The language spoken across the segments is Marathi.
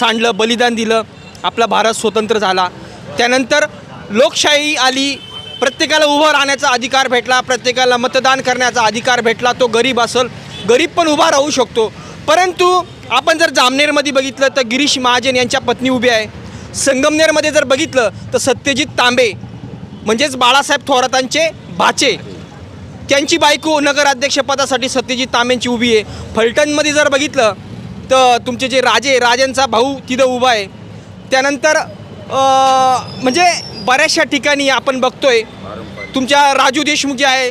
सांडलं बलिदान दिलं आपला भारत स्वतंत्र झाला. त्यानंतर लोकशाही आली प्रत्येकाला उभं राहण्याचा अधिकार भेटला प्रत्येकाला मतदान करण्याचा अधिकार भेटला तो गरीब असेल गरीब पण उभा राहू शकतो. परंतु आपण जर जामनेरमध्ये बघितलं तर गिरीश महाजन यांच्या पत्नी उभी आहे. संगमनेरमध्ये जर बघितलं तर सत्यजित तांबे म्हणजेच बाळासाहेब थोरातांचे भाचे. त्यांची बायको नगराध्यक्षपदासाठी सत्यजित तांबेंची उभी आहे. फलटणमध्ये जर बघितलं तर तुमचे जे राजे राजांचा भाऊ तिथं उभा आहे. त्यानंतर म्हणजे बऱ्याचशा ठिकाणी आपण बघतोय तुमच्या राजू देशमुख जे आहे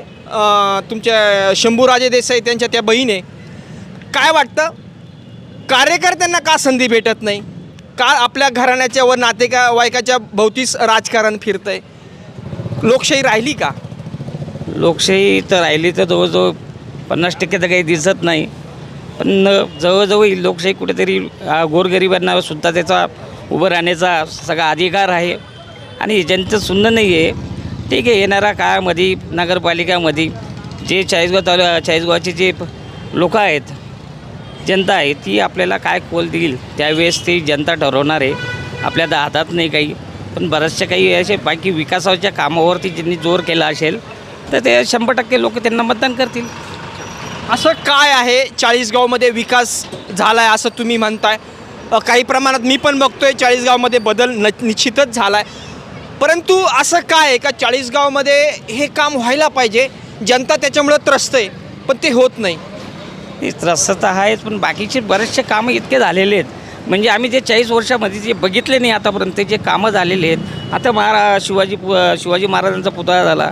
तुमच्या शंभूराजे देसाई त्यांच्या त्या बहीण आहे काय वाटतं? कार्यकर्त्यांना का संधी भेटत नाही? का आपल्या घराण्याच्या व नातेका वायकाच्या भोवतीच राजकारण फिरतंय? लोकशाही राहिली का? लोकशाही तर राहिली तर जवळजवळ पन्नास टक्के तर काही दिसत नाही. पण जवळजवळ ही लोकशाही कुठेतरी गोरगरिबांना सुद्धा त्याचा उभं राहण्याचा सगळा अधिकार आहे. आणि ज्यांचं सुन्न नाही आहे ठीक आहे येणाऱ्या काळामध्ये नगरपालिकामध्ये जे चाळीसगाव तालु चाळीसगावचे जे लोक आहेत जनता आहे ती आपल्याला काय कोल देईल? त्यावेळेस ती जनता ठरवणार आहे. आपल्या हातात नाही काही. पण बऱ्याचशा काही असे बाकी विकासाच्या कामावरती ज्यांनी जोर केला असेल तर ते शंभर टक्के लोक त्यांना मतदान करतील. असं काय आहे? चाळीसगावमध्ये विकास झाला आहे असं तुम्ही म्हणताय. काही प्रमाणात मी पण बघतोय चाळीसगावमध्ये बदल न निश्चितच झाला आहे परंतु असं काय आहे का? चाळीसगावमध्ये हे काम व्हायला पाहिजे. जनता त्याच्यामुळं त्रस्त आहे पण ते होत नाही. हे त्रस्त तर आहेच पण बाकीचे बरेचसे कामं इतके झालेले आहेत. म्हणजे आम्ही जे चाळीस वर्षामध्ये जे बघितले नाही आतापर्यंत ते जे कामं झालेले आहेत. आता महारा शिवाजी पु- शिवाजी महाराजांचा पुतळा झाला.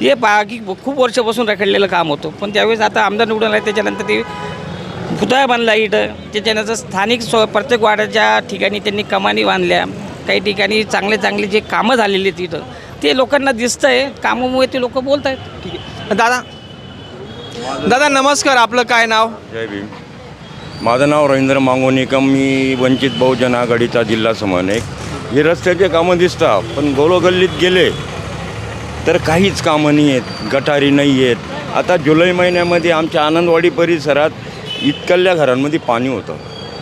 हे बाकी खूप वर्षापासून रखडलेलं काम होतं. पण त्यावेळेस आता आमदार निवडून आला त्याच्यानंतर ते पुतळा बांधला इथं. त्याच्यानंतर स्थानिक स्व प्रत्येक वाड्याच्या ठिकाणी त्यांनी कमानी बांधल्या. काही ठिकाणी चांगले चांगले जे कामं झालेली आहेत तिथं ते लोकांना दिसतं आहे कामामुळे ते लोक बोलत आहेत ठीक आहे. दादा. दादा नमस्कार. आपलं काय नाव? जय भीम. माझं नाव रवींद्र मांगोनिकम. मी वंचित बहुजन आघाडीचा जिल्हा समन्वयक हे रस्त्याचे कामं दिसतात पण गोलोगल्लीत गेले तर काहीच कामं नाही आहेत गटारी नाही आहेत. आता जुलै महिन्यामध्ये आमच्या आनंदवाडी परिसरात इतकल्या घरांमध्ये पाणी होतं.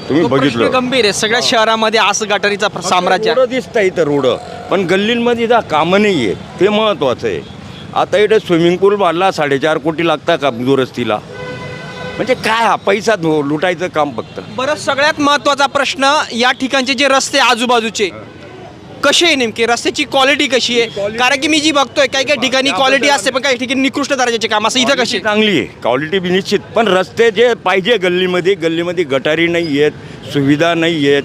तुम्ही बघितलं? गंभीर आहे. सगळ्या शहरामध्ये असं गटारीचा साम्राज्य. दिसतं इथं रोडं. पण गल्लींमध्ये जा कामं नाही आहेत ते महत्त्वाचं आहे. आता इथं स्विमिंग पूल बांधला साडेचार कोटी लागता का दुरस्तीला? म्हणजे काय हा पैसा धो- लुटायचं काम फक्त. बरं सगळ्यात महत्त्वाचा प्रश्न या ठिकाणचे जे रस्ते आजूबाजूचे कसे आहे नेमके? रस्त्याची क्वालिटी कशी आहे? कारण की मी जी बघतोय काही काही ठिकाणी क्वालिटी असते पण काही ठिकाणी निकृष्ट दर्जाचे काम असं इथं कशी चांगली आहे. क्वालिटी बी निश्चित. पण रस्ते जे पाहिजे गल्लीमध्ये गल्लीमध्ये गटारी नाही आहेत सुविधा नाही आहेत